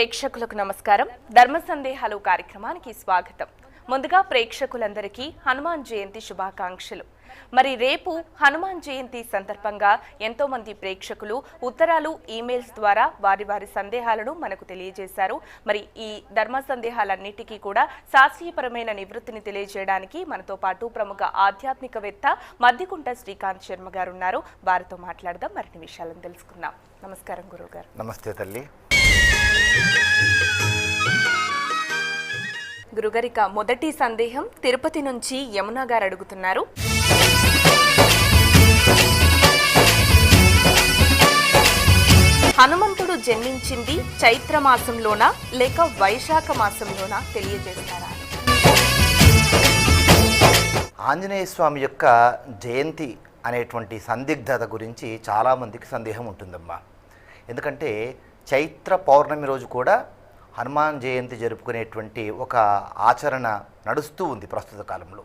ప్రేక్షకులకు నమస్కారం. ధర్మ సందేహాలు కార్యక్రమానికి స్వాగతం. ముందుగా ప్రేక్షకులందరికీ హనుమాన్ జయంతి శుభాకాంక్షలు. మరి రేపు హనుమాన్ జయంతి సందర్భంగా ఎంతో మంది ప్రేక్షకులు ఉత్తరాలు ఈమెయిల్స్ ద్వారా వారి వారి సందేహాలను మనకు తెలియజేశారు. మరి ఈ ధర్మ సందేహాలన్నిటికీ కూడా శాస్త్రీయపరమైన నివృత్తిని తెలియజేయడానికి మనతో పాటు ప్రముఖ ఆధ్యాత్మికవేత్త మద్దికుంట శ్రీకాంత్ శర్మ గారు ఉన్నారు. వారితో మాట్లాడదాం. మరిన్ని విషయాలను తెలుసుకుందాం. నమస్కారం గురువు గారు నమస్తే తల్లి. గురుగరిక మొదటి సందేహం తిరుపతి నుంచి యమున గారు అడుగుతున్నారు. హనుమంతుడు జన్మించింది చైత్ర మాసంలోనా లేక వైశాఖ మాసంలోనా తెలియజేస్తారా? ఆంజనేయ స్వామి యొక్క జయంతి అనేటువంటి సందిగ్ధత గురించి చాలామందికి సందేహం ఉంటుందమ్మా. ఎందుకంటే చైత్ర పౌర్ణమి రోజు కూడా హనుమాన్ జయంతి జరుపుకునేటువంటి ఒక ఆచరణ నడుస్తూ ఉంది ప్రస్తుత కాలంలో.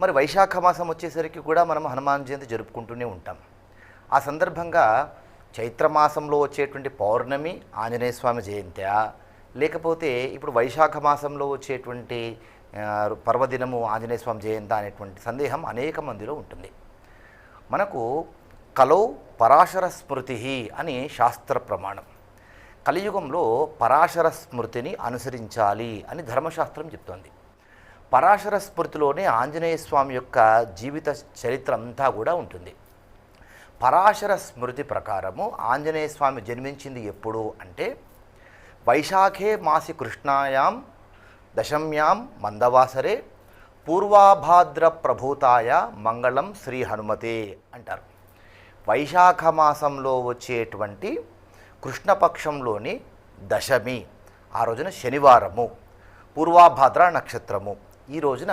మరి వైశాఖ మాసం వచ్చేసరికి కూడా మనం హనుమాన్ జయంతి జరుపుకుంటూనే ఉంటాం. ఆ సందర్భంగా చైత్రమాసంలో వచ్చేటువంటి పౌర్ణమి ఆంజనేయ స్వామి జయంత్యా లేకపోతే ఇప్పుడు వైశాఖ మాసంలో వచ్చేటువంటి పర్వదినము ఆంజనేయ స్వామి జయంతి అనేటువంటి సందేహం అనేక మందిలో ఉంటుంది. మనకు కలో పరాశర స్మృతి అని శాస్త్ర ప్రమాణం. కలియుగంలో పరాశర స్మృతిని అనుసరించాలి అని ధర్మశాస్త్రం చెప్తోంది. పరాశర స్మృతిలోనే ఆంజనేయ స్వామి యొక్క జీవిత చరిత్ర అంతా కూడా ఉంటుంది. పరాశర స్మృతి ప్రకారము ఆంజనేయ స్వామి జన్మించింది ఎప్పుడు అంటే వైశాఖే మాసి కృష్ణాయాం దశమ్యాం మందవాసరే పూర్వాభాద్ర ప్రభూతాయ మంగళం శ్రీ హనుమతే అంటారు. వైశాఖ మాసంలో వచ్చేటువంటి కృష్ణపక్షంలోని దశమి ఆ రోజున శనివారము పూర్వాభాద్ర నక్షత్రము. ఈ రోజున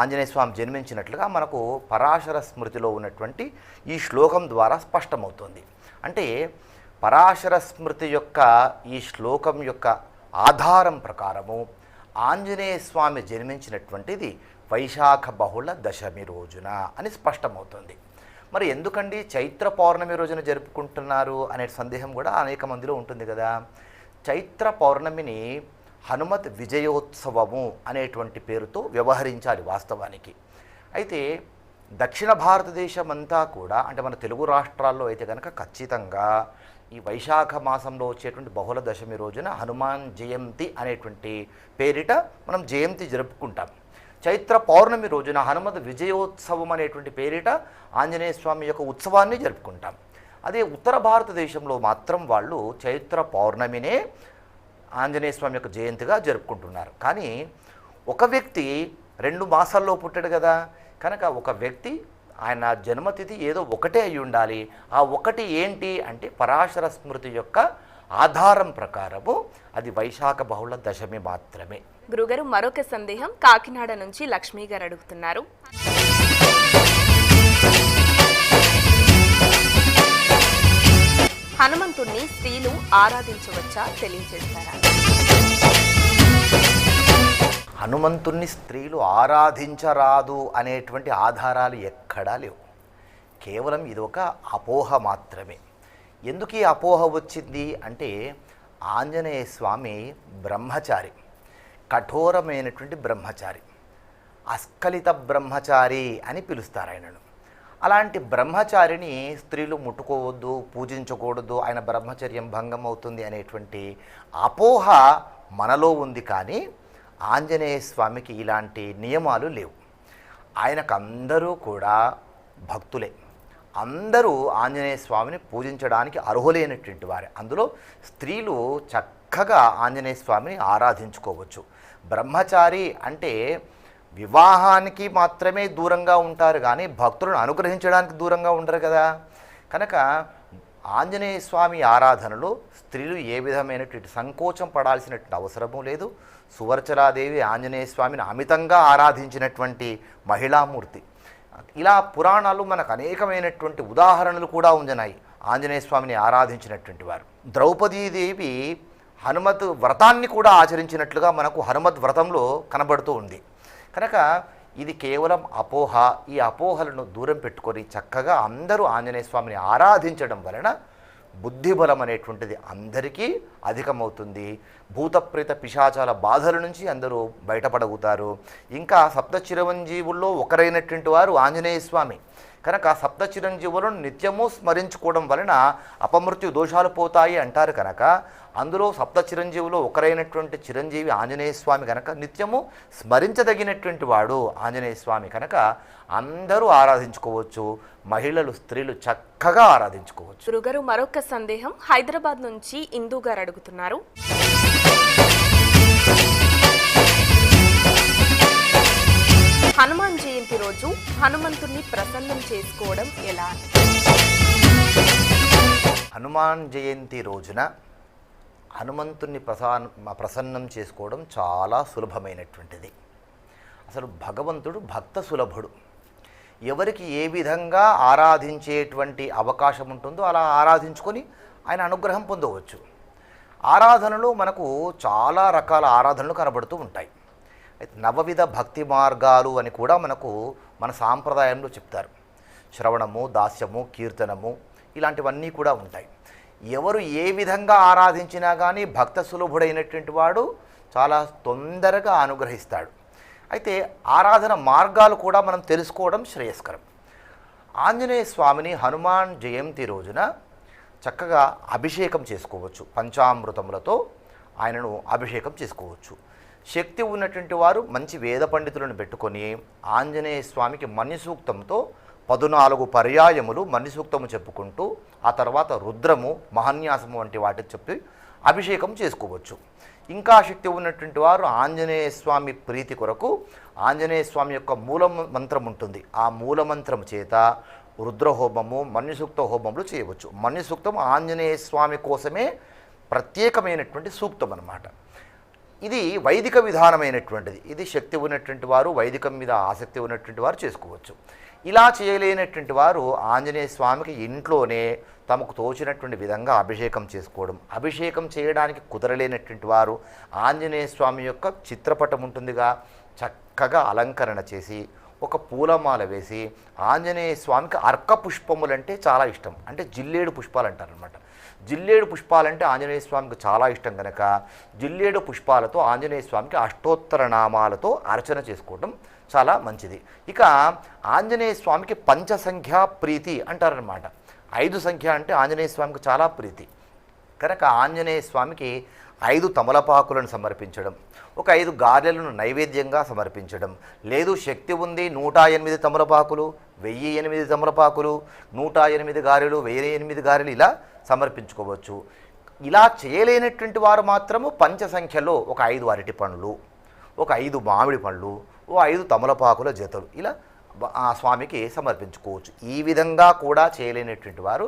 ఆంజనేయ స్వామి జన్మించినట్లుగా మనకు పరాశర స్మృతిలో ఉన్నటువంటి ఈ శ్లోకం ద్వారా స్పష్టమవుతుంది. అంటే పరాశర స్మృతి యొక్క ఈ శ్లోకం యొక్క ఆధారం ప్రకారము ఆంజనేయ స్వామి జన్మించినటువంటిది వైశాఖ బహుళ దశమి రోజున అని స్పష్టమవుతుంది. మరి ఎందుకండి చైత్ర పౌర్ణమి రోజున జరుపుకుంటున్నారు అనే సందేహం కూడా అనేక మందిలో ఉంటుంది కదా. చైత్ర పౌర్ణమిని హనుమత్ విజయోత్సవము అనేటువంటి పేరుతో వ్యవహరించాలి వాస్తవానికి. అయితే దక్షిణ భారతదేశం అంతా కూడా అంటే మన తెలుగు రాష్ట్రాల్లో అయితే కనుక ఖచ్చితంగా ఈ వైశాఖ మాసంలో వచ్చేటువంటి బహుళ దశమి రోజున హనుమాన్ జయంతి అనేటువంటి పేరిట మనం జయంతి జరుపుకుంటాం. చైత్ర పౌర్ణమి రోజున హనుమత్ విజయోత్సవం అనేటువంటి పేరిట ఆంజనేయ స్వామి యొక్క ఉత్సవాన్ని జరుపుకుంటాం. అదే ఉత్తర భారతదేశంలో మాత్రం వాళ్ళు చైత్ర పౌర్ణమినే ఆంజనేయ స్వామి యొక్క జయంతిగా జరుపుకుంటున్నారు. కానీ ఒక వ్యక్తి రెండు మాసాల్లో పుట్టాడు కదా కనుక ఒక వ్యక్తి ఆయన జన్మతిథి ఏదో ఒకటే అయి ఉండాలి. ఆ ఒకటి ఏంటి అంటే పరాశర స్మృతి యొక్క ఆధారం ప్రకారము అది వైశాఖ బహుళ దశమి మాత్రమే. గురుగారు మరొక సందేహం కాకినాడ నుంచి లక్ష్మి గారు అడుగుతున్నారు. హనుమంతుణ్ణి స్త్రీలు ఆరాధించవచ్చా తెలియజేస్తారా హనుమంతుణ్ణి స్త్రీలు ఆరాధించరాదు అనేటువంటి ఆధారాలు ఎక్కడా లేవు. కేవలం ఇది ఒక అపోహ మాత్రమే. ఎందుకు ఈ అపోహ వచ్చింది? అంటే ఆంజనేయ స్వామి బ్రహ్మచారి కఠోరమైనటువంటి బ్రహ్మచారి. అస్ఖలిత బ్రహ్మచారి అని పిలుస్తారు ఆయనను. అలాంటి బ్రహ్మచారిని స్త్రీలు ముట్టుకోవద్దు పూజించకూడదు ఆయన బ్రహ్మచర్యం భంగం అవుతుంది అనేటువంటి అపోహ మనలో ఉంది కానీ ఆంజనేయ స్వామికి ఇలాంటి నియమాలు లేవు. ఆయనకు అందరూ కూడా భక్తులే. అందరూ ఆంజనేయ స్వామిని పూజించడానికి అర్హులైనటువంటి వారే. అందులో స్త్రీలు చక్కగా ఆంజనేయ స్వామిని ఆరాధించుకోవచ్చు. బ్రహ్మచారి అంటే వివాహానికి మాత్రమే దూరంగా ఉంటారు కానీ భక్తులను అనుగ్రహించడానికి దూరంగా ఉండరు కదా. కనుక ఆంజనేయ స్వామి ఆరాధనలో స్త్రీలు ఏ విధమైనటువంటి సంకోచం పడాల్సినటువంటి అవసరము లేదు. సువర్చలాదేవి ఆంజనేయ స్వామిని అమితంగా ఆరాధించినటువంటి మహిళామూర్తి. ఇలా పురాణాలు మనకు అనేకమైనటువంటి ఉదాహరణలు కూడా ఉంజనాయి. ఆంజనేయ స్వామిని ఆరాధించినటువంటి వారు. ద్రౌపదీదేవి హనుమత్ వ్రతాన్ని కూడా ఆచరించినట్లుగా మనకు హనుమత్ వ్రతంలో కనబడుతూ ఉంది. కనుక ఇది కేవలం అపోహ ఈ అపోహలను దూరం పెట్టుకొని చక్కగా అందరూ ఆంజనేయ స్వామిని ఆరాధించడం వలన బుద్ధిబలం అనేటువంటిది అందరికీ అధికమవుతుంది. భూతప్రేత పిశాచాల బాధల నుంచి అందరూ బయటపడగుతారు ఇంకా సప్త చిరంజీవుల్లో ఒకరైనటువంటి వారు ఆంజనేయ స్వామి. కనుక సప్త చిరంజీవులను నిత్యము స్మరించుకోవడం వలన అపమృత్యు దోషాలు పోతాయి అంటారు కనుక. అందులో సప్త చిరంజీవులు ఒకరైనటువంటి చిరంజీవి ఆంజనేయ స్వామి కనుక నిత్యము స్మరించదగినటువంటి వాడు ఆంజనేయ స్వామి కనుక అందరూ ఆరాధించుకోవచ్చు. మహిళలు స్త్రీలు చక్కగా ఆరాధించుకోవచ్చు. గురుగారు మరొక సందేహం హైదరాబాద్ నుంచి ఇందు గారు అడుగుతున్నారు. హనుమాన్ జయంతి రోజు హనుమంతుణ్ణి ప్రసన్నం చేసుకోవడం ఎలా? హనుమాన్ జయంతి రోజున హనుమంతుణ్ణి ప్రసా ప్రసన్నం చేసుకోవడం చాలా సులభమైనటువంటిది. అసలు భగవంతుడు భక్త సులభుడు. ఎవరికి ఏ విధంగా ఆరాధించేటువంటి అవకాశం ఉంటుందో అలా ఆరాధించుకొని ఆయన అనుగ్రహం పొందవచ్చు. ఆరాధనలో మనకు చాలా రకాల ఆరాధనలు కనబడుతూ ఉంటాయి. అయితే నవవిధ భక్తి మార్గాలు అని కూడా మనకు మన సాంప్రదాయంలో చెప్తారు. శ్రవణము దాస్యము కీర్తనము ఇలాంటివన్నీ కూడా ఉంటాయి. ఎవరు ఏ విధంగా ఆరాధించినా కానీ భక్త సులభుడైనటువంటి వాడు చాలా తొందరగా అనుగ్రహిస్తాడు. అయితే ఆరాధన మార్గాలు కూడా మనం తెలుసుకోవడం శ్రేయస్కరం. ఆంజనేయ స్వామిని హనుమాన్ జయంతి రోజున చక్కగా అభిషేకం చేసుకోవచ్చు. పంచామృతములతో ఆయనను అభిషేకం చేసుకోవచ్చు. శక్తి ఉన్నటువంటి వారు మంచి వేద పండితులను పెట్టుకొని ఆంజనేయ స్వామికి మన్య సూక్తంతో పదునాలుగు పర్యాయములు మన్య సూక్తము చెప్పుకుంటూ ఆ తర్వాత రుద్రము మహన్యాసము వంటి వాటికి చెప్పి అభిషేకం చేసుకోవచ్చు. ఇంకా శక్తి ఉన్నటువంటి వారు ఆంజనేయ స్వామి ప్రీతి కొరకు ఆంజనేయ స్వామి యొక్క మూల మంత్రం ఉంటుంది. ఆ మూల మంత్రం చేత రుద్రహోమము మన్యుసూక్త హోమములు చేయవచ్చు. మన్యుసూక్తం ఆంజనేయ స్వామి కోసమే ప్రత్యేకమైనటువంటి సూక్తం అన్నమాట. ఇది వైదిక విధానమైనటువంటిది. ఇది శక్తి ఉన్నటువంటి వారు వైదికం మీద ఆసక్తి ఉన్నటువంటి వారు చేసుకోవచ్చు. ఇలా చేయలేనటువంటి వారు ఆంజనేయ స్వామికి ఇంట్లోనే తమకు తోచినటువంటి విధంగా అభిషేకం చేసుకోవడం. అభిషేకం చేయడానికి కుదరలేనటువంటి వారు ఆంజనేయ స్వామి యొక్క చిత్రపటం ఉంటుందిగా. చక్కగా అలంకరణ చేసి ఒక పూలమాల వేసి ఆంజనేయ స్వామికి అర్క పుష్పములంటే చాలా ఇష్టం. అంటే జిల్లేడు పుష్పాలు అంటారనమాట జిల్లేడు పుష్పాలంటే ఆంజనేయ స్వామికి చాలా ఇష్టం కనుక జిల్లేడు పుష్పాలతో ఆంజనేయ స్వామికి అష్టోత్తర నామాలతో అర్చన చేసుకోవడం చాలా మంచిది. ఇక ఆంజనేయ స్వామికి పంచసంఖ్యా ప్రీతి అంటారనమాట ఐదు సంఖ్య అంటే ఆంజనేయ స్వామికి చాలా ప్రీతి. కనుక ఆంజనేయ స్వామికి ఐదు తమలపాకులను సమర్పించడం ఒక ఐదు గారెలను నైవేద్యంగా సమర్పించడం. లేదు శక్తి ఉంది నూట ఎనిమిది తమలపాకులు వెయ్యి ఎనిమిది తమలపాకులు నూట ఎనిమిది గారెలు వెయ్యి ఎనిమిది గారెలు ఇలా సమర్పించుకోవచ్చు. ఇలా చేయలేనటువంటి వారు మాత్రము పంచ సంఖ్యలో ఒక ఐదు అరటి పండ్లు ఒక ఐదు మామిడి పండ్లు ఓ ఐదు తమలపాకుల జతలు ఇలా ఆ స్వామికి సమర్పించుకోవచ్చు. ఈ విధంగా కూడా చేయలేనటువంటి వారు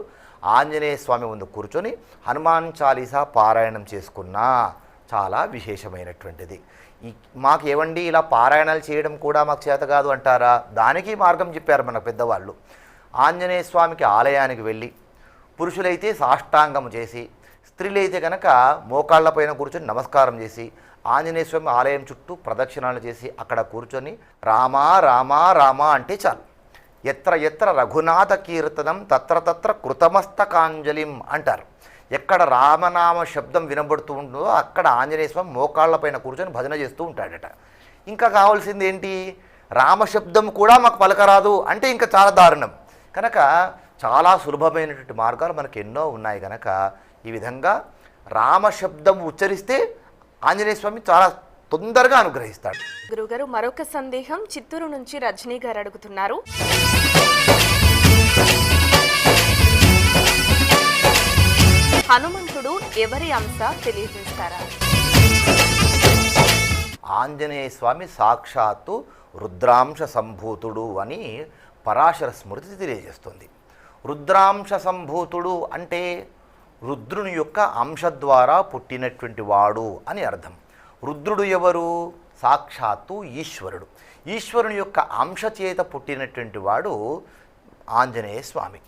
ఆంజనేయ స్వామి ముందు కూర్చొని హనుమాన్ చాలీసా పారాయణం చేసుకున్నా చాలా విశేషమైనటువంటిది. ఈ మాకు ఏవండి ఇలా పారాయణాలు చేయడం కూడా మాకు చేత కాదు అంటారా? దానికి మార్గం చెప్పారు మన పెద్దవాళ్ళు. ఆంజనేయ స్వామికి ఆలయానికి వెళ్ళి పురుషులైతే సాష్టాంగం చేసి స్త్రీలైతే కనుక మోకాళ్ళపైన కూర్చొని నమస్కారం చేసి ఆంజనేయ స్వామి ఆలయం చుట్టూ ప్రదక్షిణాలు చేసి అక్కడ కూర్చొని రామా రామా రామా అంటే చాలు. ఎత్ర ఎత్ర రఘునాథ కీర్తనం తత్ర తత్ర కృతమస్తకాంజలిం అంటారు. ఎక్కడ రామనామ శబ్దం వినబడుతూ ఉంటుందో అక్కడ ఆంజనేయ స్వామి మోకాళ్ళపైన కూర్చొని భజన చేస్తూ ఉంటాడట. ఇంకా కావాల్సింది ఏంటి? రామశబ్దం కూడా మాకు పలకరాదు అంటే ఇంకా చాలా దారుణం. కనుక చాలా సులభమైనటువంటి మార్గాలు మనకు ఎన్నో ఉన్నాయి కనుక ఈ విధంగా రామశబ్దం ఉచ్చరిస్తే ఆంజనేయ స్వామి చాలా తొందరగా అనుగ్రహిస్తాడు. గురుగారు మరొక సందేహం చిత్తూరు నుంచి రజనీ గారు అడుగుతున్నారు. హనుమంతుడు ఎవరి అంశ తెలియజేస్తారా? ఆంజనేయ స్వామి సాక్షాత్తు రుద్రాంశ సంభూతుడు అని పరాశర స్మృతి తెలియజేస్తుంది. రుద్రాంశ సంభూతుడు అంటే రుద్రుని యొక్క అంశ ద్వారా పుట్టినటువంటి వాడు అని అర్థం. రుద్రుడు ఎవరు? సాక్షాత్తు ఈశ్వరుడు. ఈశ్వరుని యొక్క అంశ చేత పుట్టినటువంటి వాడు ఆంజనేయ స్వామి.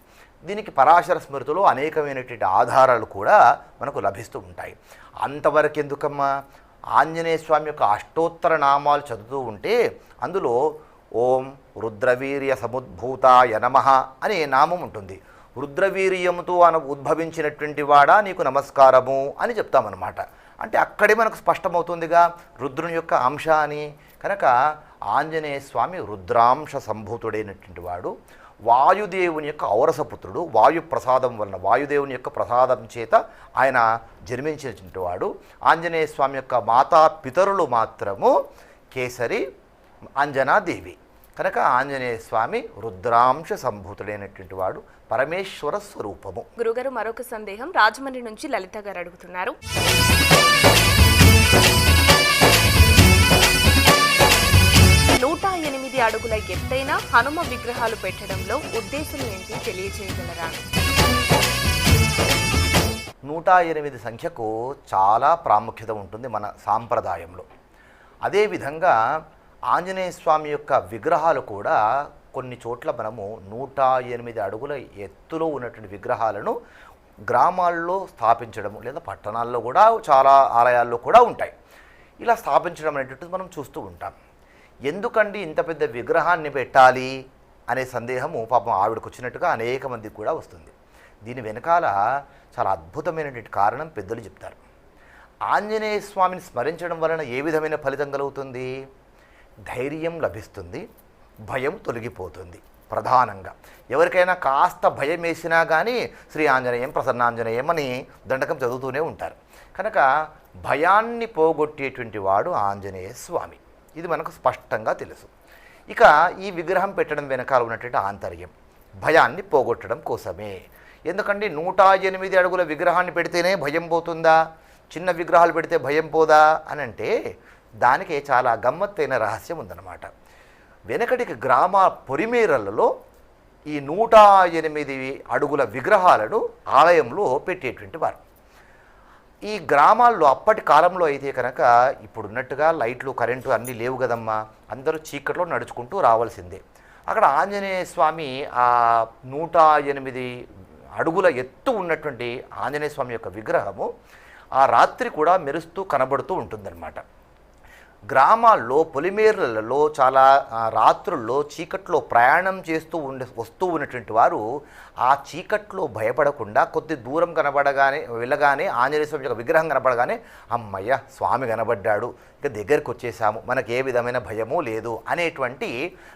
దీనికి పరాశర స్మృతిలో అనేకమైనటువంటి ఆధారాలు కూడా మనకు లభిస్తూ ఉంటాయి. అంతవరకు ఎందుకమ్మా? ఆంజనేయ స్వామి యొక్క అష్టోత్తర నామాలు చదువుతూ ఉంటే అందులో ఓం రుద్రవీర్య సముద్భూతాయ నమ అనే నామం ఉంటుంది. రుద్రవీర్యముతో అన ఉద్భవించినటువంటి వాడా నీకు నమస్కారము అని చెప్తామన్నమాట. అంటే అక్కడే మనకు స్పష్టమవుతుందిగా రుద్రుని యొక్క అంశ అని కనుక ఆంజనేయ స్వామి రుద్రాంశ సంభూతుడైనటువంటి వాడు వాయుదేవుని యొక్క ఔరసపుత్రుడు వాయు ప్రసాదం వలన వాయుదేవుని యొక్క ప్రసాదం చేత ఆయన జన్మించినటువంటి వాడు. ఆంజనేయ స్వామి యొక్క మాతా పితరులు మాత్రము కేసరి అంజనాదేవి కనుక ఆంజనేయ స్వామి రుద్రాంశ సంభూతుడైనటువంటి వాడు పరమేశ్వర స్వరూపము. గురుగారు మరొక సందేహం రాజమండ్రి నుంచి లలిత గారు అడుగుతున్నారు. అడుగుల ఎత్తైన హనుమ విగ్రహాలు పెట్టడంలో ఉద్దేశం ఏంటి తెలియజేయగలరా నూట ఎనిమిది సంఖ్యకు చాలా ప్రాముఖ్యత ఉంటుంది మన సాంప్రదాయంలో. అదేవిధంగా ఆంజనేయ స్వామి యొక్క విగ్రహాలు కూడా కొన్ని చోట్ల మనము నూట ఎనిమిది అడుగుల ఎత్తులో ఉన్నటువంటి విగ్రహాలను గ్రామాల్లో స్థాపించడం లేదా పట్టణాల్లో కూడా చాలా ఆలయాల్లో కూడా ఉంటాయి. ఇలా స్థాపించడం అనేటువంటిది మనం చూస్తూ ఉంటాం. ఎందుకండి ఇంత పెద్ద విగ్రహాన్ని పెట్టాలి అనే సందేహము పాపం ఆవిడకు వచ్చినట్టుగా అనేక మందికి కూడా వస్తుంది. దీని వెనకాల చాలా అద్భుతమైనటువంటి కారణం పెద్దలు చెప్తారు. ఆంజనేయ స్వామిని స్మరించడం వలన ఏ విధమైన ఫలితం కలుగుతుంది? ధైర్యం లభిస్తుంది భయం తొలగిపోతుంది ప్రధానంగా. ఎవరికైనా కాస్త భయం వేసినా కానీ శ్రీ ఆంజనేయం ప్రసన్నాంజనేయం అని దండకం చదువుతూనే ఉంటారు. కనుక భయాన్ని పోగొట్టేటువంటి వాడు ఆంజనేయ స్వామి. ఇది మనకు స్పష్టంగా తెలుసు. ఇక ఈ విగ్రహం పెట్టడం వెనకాల ఉన్నటువంటి ఆంతర్యం. భయాన్ని పోగొట్టడం కోసమే. ఎందుకంటే నూట ఎనిమిది అడుగుల విగ్రహాన్ని పెడితేనే భయం పోతుందా? చిన్న విగ్రహాలు పెడితే భయం పోదా? అని అంటే దానికి చాలా గమ్మత్తైన రహస్యం ఉందన్నమాట. వెనకటికి గ్రామ పొరిమేరలలో ఈ నూట ఎనిమిది అడుగుల విగ్రహాలను ఆలయంలో పెట్టేటువంటి వారు. ఈ గ్రామాల్లో అప్పటి కాలంలో అయితే కనుక ఇప్పుడున్నట్టుగా లైట్లు కరెంటు అన్నీ లేవు కదమ్మా. అందరూ చీకట్లో నడుచుకుంటూ రావాల్సిందే. అక్కడ ఆంజనేయ స్వామి ఆ నూట ఎనిమిది అడుగుల ఎత్తు ఉన్నటువంటి ఆంజనేయ స్వామి యొక్క విగ్రహము ఆ రాత్రి కూడా మెరుస్తూ కనబడుతూ ఉంటుందన్నమాట. గ్రామాల్లో పొలిమేర్లలో చాలా రాత్రుల్లో చీకట్లో ప్రయాణం చేస్తూ ఉండే వస్తూ ఉన్నటువంటి వారు ఆ చీకట్లో భయపడకుండా కొద్ది దూరం కనబడగానే వెళ్ళగానే ఆంజనేయ స్వామి యొక్క విగ్రహం కనబడగానే అమ్మయ్య స్వామి కనబడ్డాడు ఇక దగ్గరికి వచ్చేసాము మనకు ఏ విధమైన భయము లేదు అనేటువంటి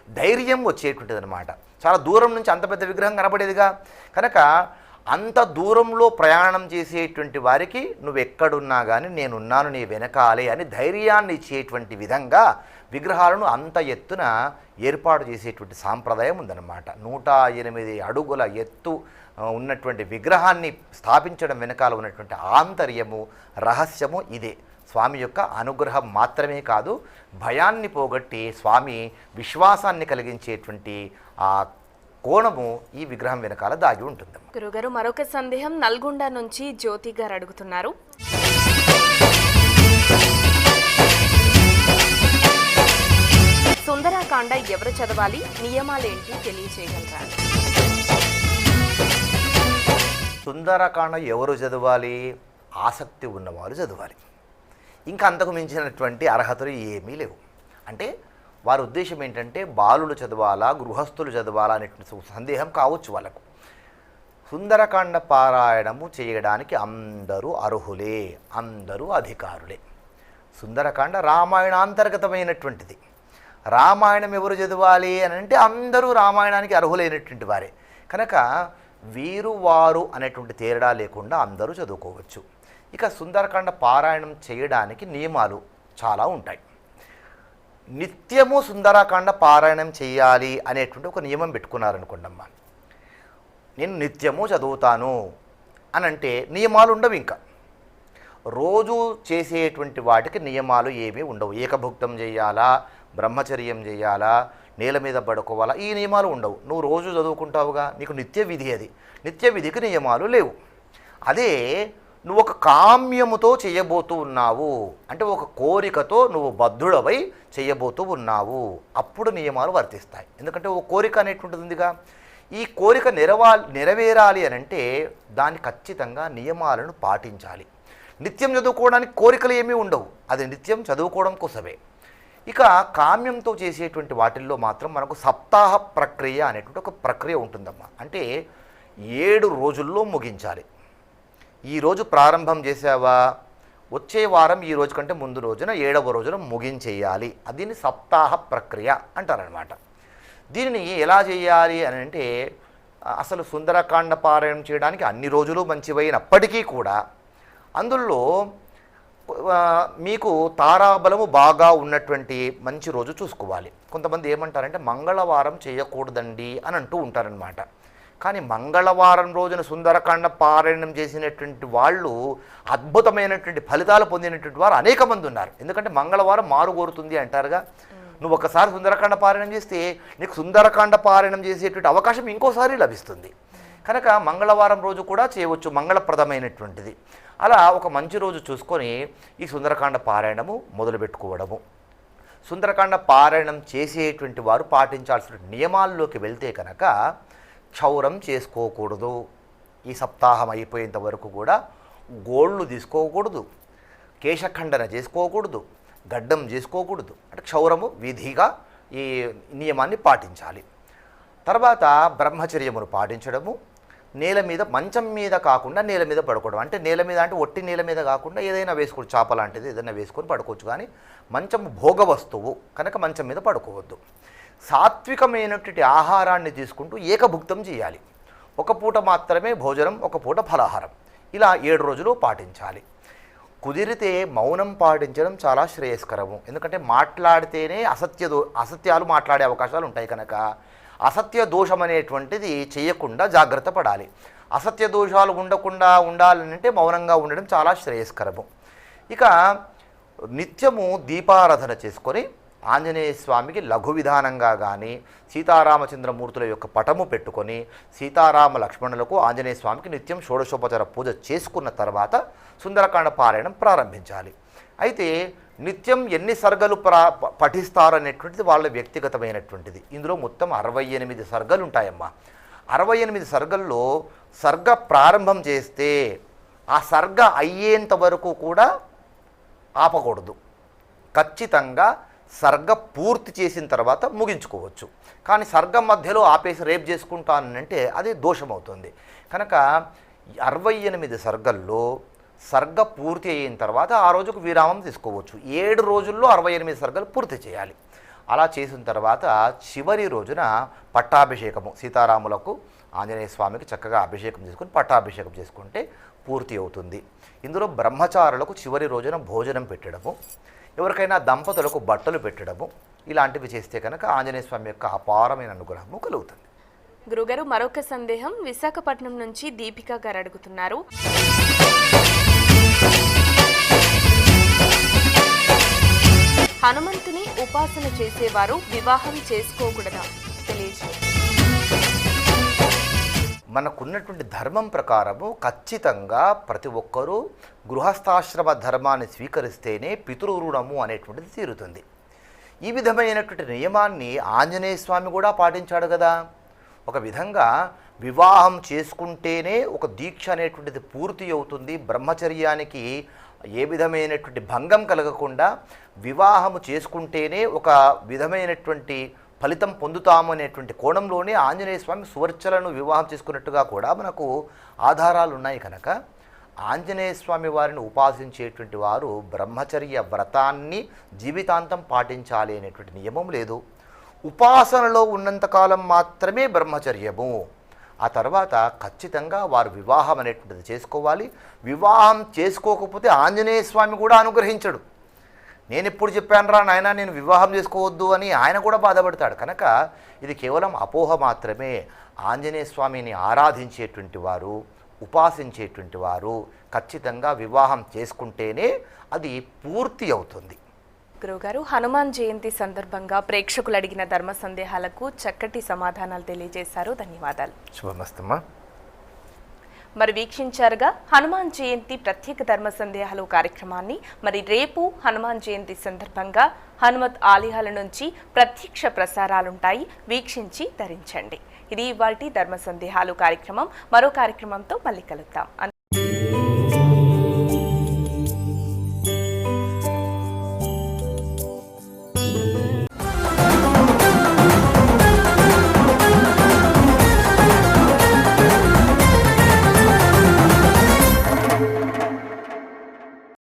ధైర్యం వచ్చేటువంటిది అనమాట చాలా దూరం నుంచి అంత పెద్ద విగ్రహం కనబడేదిగా. కనుక అంత దూరంలో ప్రయాణం చేసేటువంటి వారికి నువ్వు ఎక్కడున్నా కానీ నేనున్నాను నీ వెనకాలే అని ధైర్యాన్ని ఇచ్చేటువంటి విధంగా విగ్రహాలను అంత ఎత్తున ఏర్పాటు చేసేటువంటి సాంప్రదాయం ఉందన్నమాట. నూట ఎనిమిది అడుగుల ఎత్తు ఉన్నటువంటి విగ్రహాన్ని స్థాపించడం వెనకాల ఉన్నటువంటి ఆంతర్యము రహస్యము ఇదే. స్వామి యొక్క అనుగ్రహం మాత్రమే కాదు భయాన్ని పోగొట్టి స్వామి విశ్వాసాన్ని కలిగించేటువంటి ఆ కోణము ఈ విగ్రహం వెనకాల దాగి ఉంటుంది గురుగారు మరొక సందేహం నల్గొండ నుంచి జ్యోతి గారు అడుగుతున్నారు. సుందరాకాండ ఎవరు చదవాలి? నియమాలేంటి? తెలియజేయగలరా సుందరకాండ ఎవరు చదవాలి? ఆసక్తి ఉన్నవారు చదవాలి. ఇంకా అంతకు మించినటువంటి అర్హతలు ఏమీ లేవు. అంటే వారి ఉద్దేశం ఏంటంటే బాలులు చదవాలా గృహస్థులు చదవాలా అనేటువంటి సందేహం కావచ్చు వాళ్ళకు. సుందరకాండ పారాయణము చేయడానికి అందరూ అర్హులే అందరూ అధికారులే. సుందరకాండ రామాయణాంతర్గతమైనటువంటిది. రామాయణం ఎవరు చదవాలి అని అంటే అందరూ రామాయణానికి అర్హులైనటువంటి వారే. కనుక వీరు వారు అనేటువంటి తేడా లేకుండా అందరూ చదువుకోవచ్చు. ఇక సుందరకాండ పారాయణం చేయడానికి నియమాలు చాలా ఉంటాయి. నిత్యము సుందరకాండ పారాయణం చేయాలి అనేటువంటి ఒక నియమం పెట్టుకున్నారనుకోండమ్మా. నేను నిత్యము చదువుతాను అని అంటే నియమాలు ఉండవు ఇంకా. రోజు చేసేటువంటి వాటికి నియమాలు ఏమీ ఉండవు. ఏకభుక్తం చేయాలా బ్రహ్మచర్యం చేయాలా నేల మీద పడుకోవాలా ఈ నియమాలు ఉండవు. నువ్వు రోజు చదువుకుంటావుగా నీకు నిత్య విధి అది. నిత్య విధికి నియమాలు లేవు. అదే నువ్వు ఒక కామ్యముతో చేయబోతూ ఉన్నావు. అంటే ఒక కోరికతో నువ్వు బద్ధుడవై చేయబోతూ ఉన్నావు. అప్పుడు నియమాలు వర్తిస్తాయి. ఎందుకంటే ఒక కోరిక అనేటువంటిది ఉందిగా ఈ కోరిక నెరవా నెరవేరాలి అని అంటే దాన్ని ఖచ్చితంగా నియమాలను పాటించాలి. నిత్యం చదువుకోవడానికి కోరికలు ఏమీ ఉండవు. అది నిత్యం చదువుకోవడం కోసమే. ఇక కామ్యంతో చేసేటువంటి వాటిల్లో మాత్రం మనకు సప్తాహ ప్రక్రియ అనేటువంటి ఒక ప్రక్రియ ఉంటుందమ్మా. అంటే ఏడు రోజుల్లో ముగించాలి. ఈరోజు ప్రారంభం చేసావా వచ్చే వారం ఈ రోజు కంటే ముందు రోజున ఏడవ రోజున ముగించేయాలి. దీన్ని సప్తాహ ప్రక్రియ అంటారనమాట దీనిని ఎలా చేయాలి అని అంటే అసలు సుందరకాండ పారాయణం చేయడానికి అన్ని రోజులు మంచివైనప్పటికీ కూడా అందులో మీకు తారాబలము బాగా ఉన్నటువంటి మంచి రోజు చూసుకోవాలి. కొంతమంది ఏమంటారంటే మంగళవారం చేయకూడదండి అని అంటూ ఉంటారనమాట కానీ మంగళవారం రోజున సుందరకాండ పారాయణం చేసినటువంటి వాళ్ళు అద్భుతమైనటువంటి ఫలితాలు పొందినటువంటి వారు అనేక మంది ఉన్నారు. ఎందుకంటే మంగళవారం మారు కోరుతుంది అంటారుగా నువ్వు ఒకసారి సుందరకాండ పారాయణం చేస్తే నీకు సుందరకాండ పారాయణం చేసేటువంటి అవకాశం ఇంకోసారి లభిస్తుంది. కనుక మంగళవారం రోజు కూడా చేయవచ్చు మంగళప్రదమైనటువంటిది. అలా ఒక మంచి రోజు చూసుకొని ఈ సుందరకాండ పారాయణము మొదలుపెట్టుకోవడము. సుందరకాండ పారాయణం చేసేటువంటి వారు పాటించాల్సిన నియమాల్లోకి వెళ్తే కనుక క్షౌరం చేసుకోకూడదు. ఈ సప్తాహం అయిపోయేంత వరకు కూడా గోళ్ళు తీసుకోకూడదు. కేశఖండన చేసుకోకూడదు. గడ్డం చేసుకోకూడదు. అంటే క్షౌరము విధిగా ఈ నియమాన్ని పాటించాలి. తర్వాత బ్రహ్మచర్యమును పాటించడము. నేల మీద మంచం మీద కాకుండా నేల మీద పడుకోవడం. అంటే నేల మీద అంటే ఒట్టి నేల మీద కాకుండా ఏదైనా వేసుకోవచ్చు చాప లాంటిది ఏదైనా వేసుకొని పడుకోవచ్చు. కానీ మంచం భోగ వస్తువు కనుక మంచం మీద పడుకోవద్దు. సాత్వికమైనటువంటి ఆహారాన్ని తీసుకుంటూ ఏకభుక్తం చేయాలి. ఒక పూట మాత్రమే భోజనం ఒక పూట ఫలాహారం. ఇలా ఏడు రోజులు పాటించాలి. కుదిరితే మౌనం పాటించడం చాలా శ్రేయస్కరము. ఎందుకంటే మాట్లాడితేనే అసత్య దో అసత్యాలు మాట్లాడే అవకాశాలు ఉంటాయి కనుక అసత్య దోషం అనేటువంటిది చేయకుండా జాగ్రత్త పడాలి. అసత్య దోషాలు ఉండకుండా ఉండాలంటే మౌనంగా ఉండడం చాలా శ్రేయస్కరము. ఇక నిత్యము దీపారాధన చేసుకొని ఆంజనేయ స్వామికి లఘు విధానంగా కానీ సీతారామచంద్రమూర్తుల యొక్క పటము పెట్టుకొని సీతారామ లక్ష్మణులకు ఆంజనేయ స్వామికి నిత్యం షోడశోపచార పూజ చేసుకున్న తర్వాత సుందరకాండ పారాయణం ప్రారంభించాలి. అయితే నిత్యం ఎన్ని సర్గలు ప్రా ప- పఠిస్తారు అనేటువంటిది వాళ్ళ వ్యక్తిగతమైనటువంటిది. ఇందులో మొత్తం అరవై ఎనిమిది సర్గలు ఉంటాయమ్మా అరవై ఎనిమిది సర్గల్లో సర్గ ప్రారంభం చేస్తే ఆ సర్గ అయ్యేంత వరకు కూడా ఆపకూడదు. ఖచ్చితంగా సర్గ పూర్తి చేసిన తర్వాత ముగించుకోవచ్చు. కానీ సర్గం మధ్యలో ఆపేసి రేపు చేసుకుంటానంటే అది దోషమవుతుంది. కనుక అరవై ఎనిమిది సర్గల్లో సర్గ పూర్తి అయిన తర్వాత ఆ రోజుకు విరామం తీసుకోవచ్చు. ఏడు రోజుల్లో అరవై ఎనిమిది సర్గలు పూర్తి చేయాలి. అలా చేసిన తర్వాత చివరి రోజున పట్టాభిషేకము. సీతారాములకు ఆంజనేయ స్వామికి చక్కగా అభిషేకం చేసుకుని పట్టాభిషేకం చేసుకుంటే పూర్తి అవుతుంది. ఇందులో బ్రహ్మచారులకు చివరి రోజున భోజనం పెట్టడము. ఎవరికైనా దంపతులకు బట్టలు పెట్టడము ఇలాంటివి చేస్తే కనుక ఆంజనేయ స్వామి యొక్క అపారమైన అనుగ్రహము కలుగుతుంది. గురుగారు మరొక సందేహం విశాఖపట్నం నుంచి దీపిక గారు అడుగుతున్నారు. హనుమంతుని ఉపాసన చేసేవారు వివాహం చేసుకోకూడదా? మనకున్నటువంటి ధర్మం ప్రకారము ఖచ్చితంగా ప్రతి ఒక్కరూ గృహస్థాశ్రమ ధర్మాన్ని స్వీకరిస్తేనే పితృరుణము అనేటువంటిది తీరుతుంది. ఈ విధమైనటువంటి నియమాన్ని ఆంజనేయ స్వామి కూడా పాటించాడు కదా. ఒక విధంగా వివాహం చేసుకుంటేనే ఒక దీక్ష అనేటువంటిది పూర్తి అవుతుంది. బ్రహ్మచర్యానికి ఏ విధమైనటువంటి భంగం కలగకుండా వివాహము చేసుకుంటేనే ఒక విధమైనటువంటి ఫలితం పొందుతాము అనేటువంటి కోణంలోనే ఆంజనేయ స్వామి సువర్చలను వివాహం చేసుకున్నట్టుగా కూడా మనకు ఆధారాలు ఉన్నాయి కనుక ఆంజనేయ స్వామి వారిని ఉపాసించేటువంటి వారు బ్రహ్మచర్య వ్రతాన్ని జీవితాంతం పాటించాలి అనేటువంటి నియమం లేదు. ఉపాసనలో ఉన్నంతకాలం మాత్రమే బ్రహ్మచర్యము. ఆ తర్వాత ఖచ్చితంగా వారు వివాహం అనేటువంటిది చేసుకోవాలి. వివాహం చేసుకోకపోతే ఆంజనేయ స్వామి కూడా అనుగ్రహించడు. నేను ఎప్పుడు చెప్పాను రా నాయన నేను వివాహం చేసుకోవద్దు అని ఆయన కూడా బాధపడతాడు. కనుక ఇది కేవలం అపోహ మాత్రమే. ఆంజనేయ స్వామిని ఆరాధించేటువంటి వారు ఉపాసించేటువంటి వారు ఖచ్చితంగా వివాహం చేసుకుంటేనే అది పూర్తి అవుతుంది. గురుగారు హనుమాన్ జయంతి సందర్భంగా ప్రేక్షకులు అడిగిన ధర్మ సందేహాలకు చక్కటి సమాధానాలు తెలియజేశారు. ధన్యవాదాలు. శుభమస్తమ్మా. మరి వీక్షించారుగా హనుమాన్ జయంతి ప్రత్యేక ధర్మ సందేహాలు కార్యక్రమాన్ని. మరి రేపు హనుమాన్ జయంతి సందర్భంగా హనుమత్ ఆలయాల నుంచి ప్రత్యక్ష ప్రసారాలుంటాయి. వీక్షించి ధరించండి. ఇది ఇవాటి ధర్మ సందేహాలు కార్యక్రమం. మరో కార్యక్రమంతో మళ్ళీ కలుద్దాం.